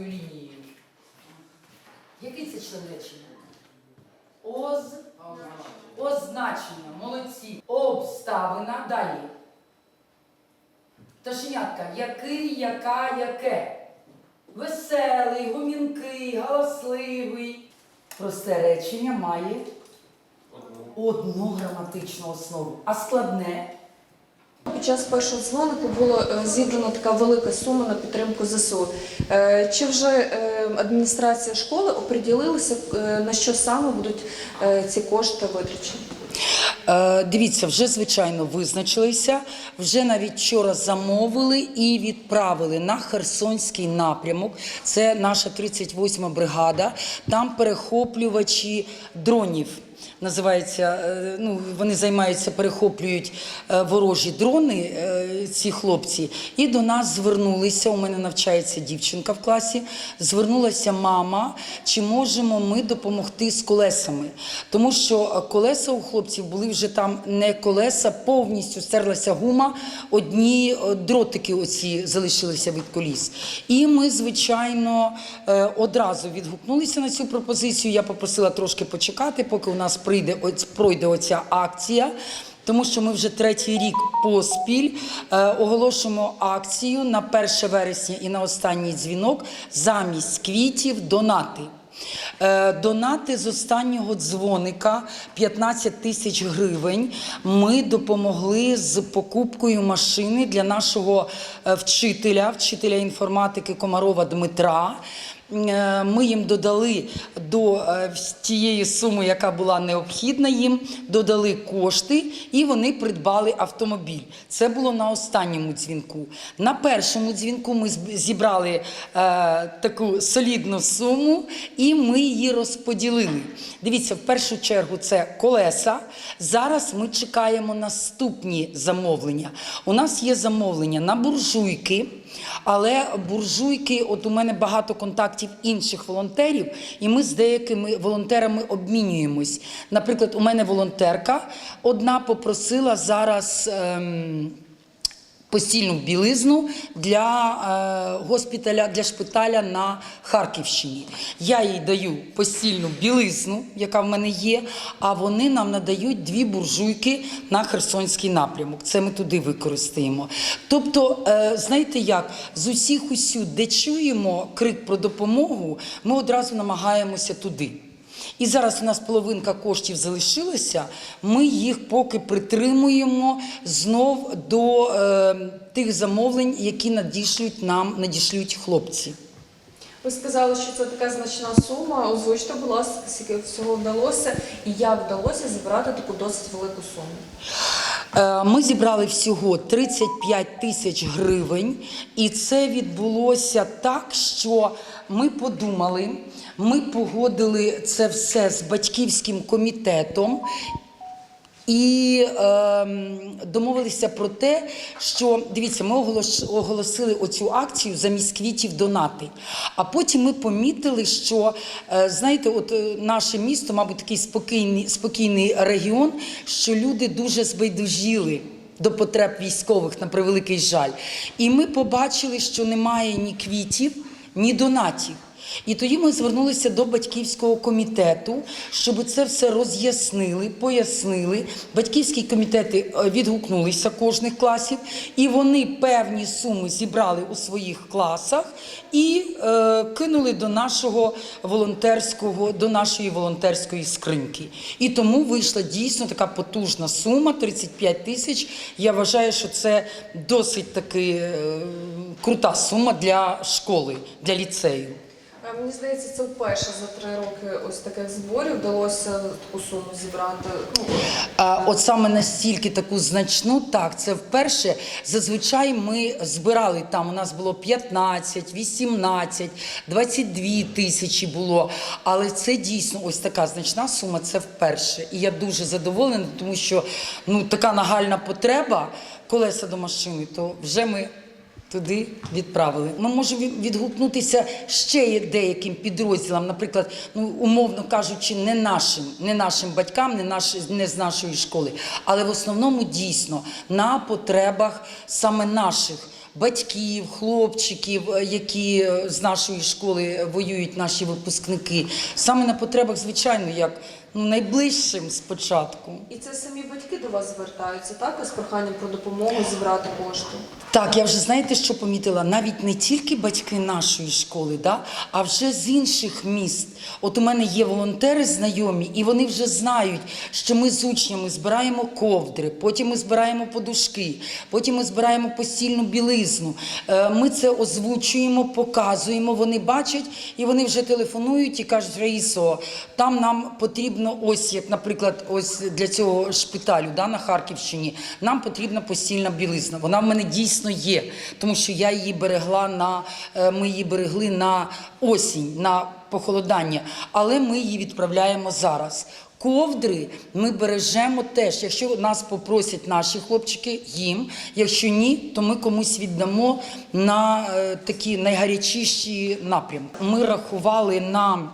підкреслюємо лінією. Який це член речення? Оз... Означення. Молодці. Обставина. Далі. Пташенятка. Який, яка, яке. Веселий, гумінкий, галасливий. Просте речення має одну граматичну основу, а складне. Під час першого дзвонику було е, зібрано така велика сума на підтримку ЗСУ. Е, Чи вже е, адміністрація школи оприділилася, на що саме будуть ці кошти витрачені? Дивіться, вже звичайно визначилися. Вже навіть вчора замовили і відправили на Херсонський напрямок. Це наша 38-ма бригада. Там перехоплювачі дронів. Називається, е, ну вони займаються, перехоплюють е, ворожі дрони, е, ці хлопці. І до нас звернулися. У мене навчається дівчинка в класі. Звернулася мама, чи можемо ми допомогти з колесами, тому що колеса у хлопців були вже там не колеса, повністю стерлася гума. Одні дротики оці залишилися від коліс. І ми, звичайно, одразу відгукнулися на цю пропозицію. Я попросила трошки почекати, поки у нас прийде пройде оця акція. Тому що ми вже третій рік поспіль е, оголошуємо акцію на 1 вересня і на останній дзвінок замість квітів донати. Е, Донати з останнього дзвоника 15 тисяч гривень. Ми допомогли з покупкою машини для нашого е, вчителя, вчителя інформатики Комарова Дмитра. Е, Ми їм додали до е, тієї суми, яка була необхідна їм, додали кошти, і вони придбали автомобіль. Це було на останньому дзвінку. На першому дзвінку ми зібрали е, таку солідну суму, і ми її розподілили. Дивіться, в першу чергу це колеса. Зараз ми чекаємо наступні замовлення. У нас є замовлення на буржуйки. Але буржуйки, от у мене багато контактів інших волонтерів, і ми з деякими волонтерами обмінюємось. Наприклад, у мене волонтерка одна попросила зараз. Ем, Постільну білизну для е, госпіталя, для шпиталя на Харківщині. Я їй даю постільну білизну, яка в мене є, а вони нам надають дві буржуйки на Херсонський напрямок. Це ми туди використаємо. Тобто, е, знаєте як, з усіх усюд, де чуємо крик про допомогу, ми одразу намагаємося туди. І зараз у нас половинка коштів залишилася. Ми їх поки притримуємо знов до е, тих замовлень, які надішлють нам, надішлють хлопці. Ви сказали, що це така значна сума. Озвучте, будь ласка, скільки всього вдалося, і як вдалося зібрати таку досить велику суму. Е, Ми зібрали всього 35 тисяч гривень, і це відбулося так, що ми подумали, ми погодили це все з батьківським комітетом. І е, домовилися про те, що дивіться, ми оголосили оцю акцію замість квітів донати. А потім ми помітили, що е, знаєте, от е, наше місто, мабуть, такий спокійний, спокійний регіон, що люди дуже збайдужіли. До потреб військових на превеликий жаль. І ми побачили, що немає ні квітів, ні донатів. І тоді ми звернулися до батьківського комітету, щоб це все роз'яснили, пояснили. Батьківські комітети е, відгукнулися кожних класів, і вони певні суми зібрали у своїх класах і е, кинули до нашого волонтерського, до нашої волонтерської скриньки. І тому вийшла дійсно така потужна сума 35 тисяч. Я вважаю, що це досить таки е, крута сума для школи, для ліцею. Мені здається, це вперше за три роки ось таких зборів вдалося таку суму зібрати. Ну, А, От саме настільки таку значну, так, це вперше. Зазвичай ми збирали там. У нас було 15, 18, 22 тисячі було. Але це дійсно ось така значна сума. Це вперше. І я дуже задоволена, тому що ну така нагальна потреба колеса до машини, то вже ми. Туди відправили. Ми можемо відгукнутися ще деяким підрозділам, наприклад, ну умовно кажучи, не нашим, не нашим батькам, не наш, не з нашої школи, але в основному дійсно на потребах саме наших батьків, хлопчиків, е, які е, з нашої школи воюють, наші випускники, саме на потребах, звичайно, як ну, найближчим спочатку. І це самі батьки до вас звертаються, так? З проханням про допомогу зібрати кошти. Так, я вже знаєте, що помітила? Навіть не тільки батьки нашої школи, да, а вже з інших міст. От у мене є волонтери знайомі, і вони вже знають, що ми з учнями збираємо ковдри, потім ми збираємо подушки, потім ми збираємо постільну білизну. Е, Ми це озвучуємо, показуємо. Вони бачать і вони вже телефонують і кажуть, Раїсо, там нам потрібно ось, як, наприклад, ось для цього шпиталю да, на Харківщині, нам потрібна постільна білизна. Вона в мене дійсно є, тому що я її берегла на е, ми її берегли на осінь, на похолодання, але ми її відправляємо зараз. Ковдри ми бережемо теж. Якщо нас попросять наші хлопчики, їм. Якщо ні, то ми комусь віддамо на е, такі найгарячіші напрямки. Ми рахували на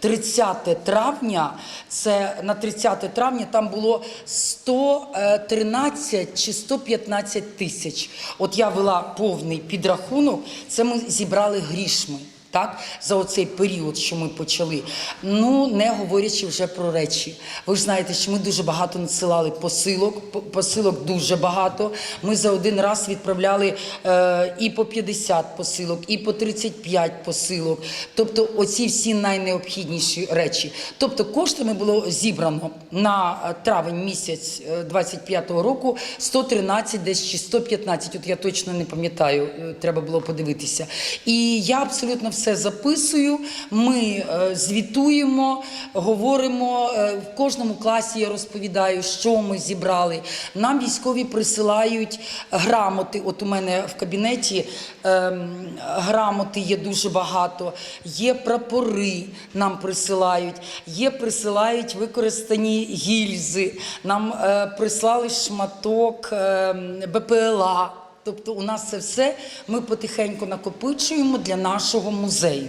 30 травня, це на 30 травня там було 113 чи 115 тисяч. От я вела повний підрахунок, це ми зібрали грішми. Так, за оцей період, що ми почали. Ну, не говорячи вже про речі. Ви ж знаєте, що ми дуже багато надсилали посилок, посилок дуже багато. Ми за один раз відправляли е, і по 50 посилок, і по 35 посилок. Тобто, оці всі найнеобхідніші речі. Тобто, коштами було зібрано на е, травень місяць е, 25-го року 113 десь чи 115, от я точно не пам'ятаю, е, треба було подивитися. І я абсолютно все записую. Ми е, звітуємо, говоримо е, в кожному класі. Я розповідаю, що ми зібрали. Нам військові присилають грамоти. От у мене в кабінеті ем, грамоти є дуже багато. Є прапори, нам присилають, є присилають використані гільзи. Нам е, прислали шматок ем, БПЛА. Тобто у нас це все ми потихеньку накопичуємо для нашого музею.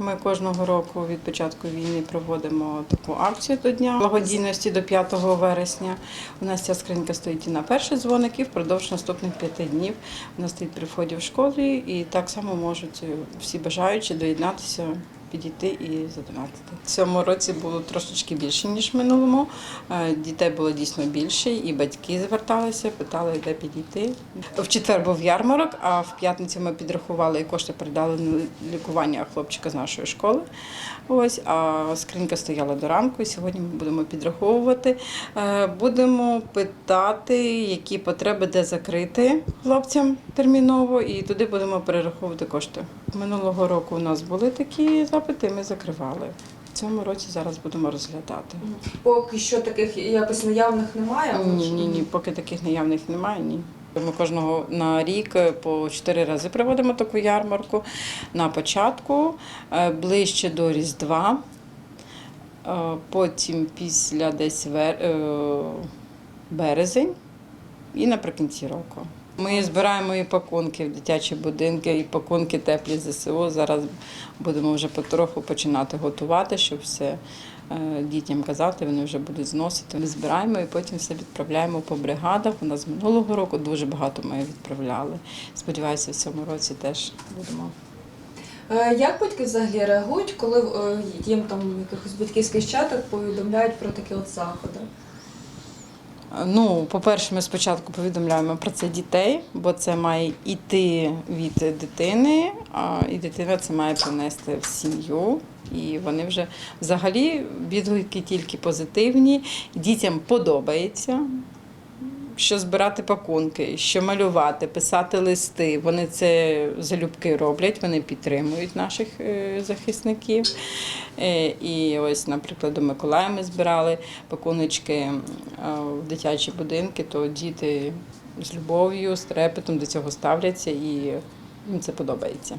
Ми кожного року від початку війни проводимо таку акцію до Дня благодійності до 5 вересня. У нас ця скринька стоїть і на перший дзвоник, і впродовж наступних п'яти днів вона стоїть при вході в школі, і так само можуть всі бажаючі доєднатися. Підійти і задонатити. В цьому році було трошечки більше, ніж минулому. Е, Дітей було дійсно більше, і батьки зверталися, питали, де підійти. В четвер був ярмарок, а в п'ятницю ми підрахували і кошти передали на лікування хлопчика з нашої школи. Ось, а скринька стояла до ранку, і сьогодні ми будемо підраховувати. Е, Будемо питати, які потреби де закрити хлопцям терміново, і туди будемо перераховувати кошти. Минулого року у нас були такі запити, ми закривали. В цьому році зараз будемо розглядати. Поки що таких якось наявних немає. Ні, ні, ні, поки таких наявних немає, ні. Ми кожного на рік е, по чотири рази проводимо таку ярмарку. На початку, е, ближче до Різдва, е, потім після десь березень і наприкінці року. Ми збираємо і пакунки в дитячі будинки, і пакунки теплі ЗСУ. Зараз будемо вже потроху починати готувати, щоб все е, дітям казати, вони вже будуть зносити. Ми збираємо і потім все відправляємо по бригадах. У нас минулого року дуже багато ми відправляли. Сподіваюся, в цьому році теж будемо. Е, Як батьки взагалі реагують, коли е, їм там якихось батьківських чатах повідомляють про такі от заходи? Ну, по-перше, ми спочатку повідомляємо про це дітей, бо це має йти від дитини, і дитина це має принести в сім'ю. І вони вже взагалі відгуки тільки позитивні. Дітям подобається. Що збирати пакунки, що малювати, писати листи. Вони це залюбки роблять, вони підтримують наших е, захисників. Е, І ось, наприклад, до Миколая ми збирали пакуночки в дитячі будинки, то діти з любов'ю, з трепетом до цього ставляться і їм це подобається.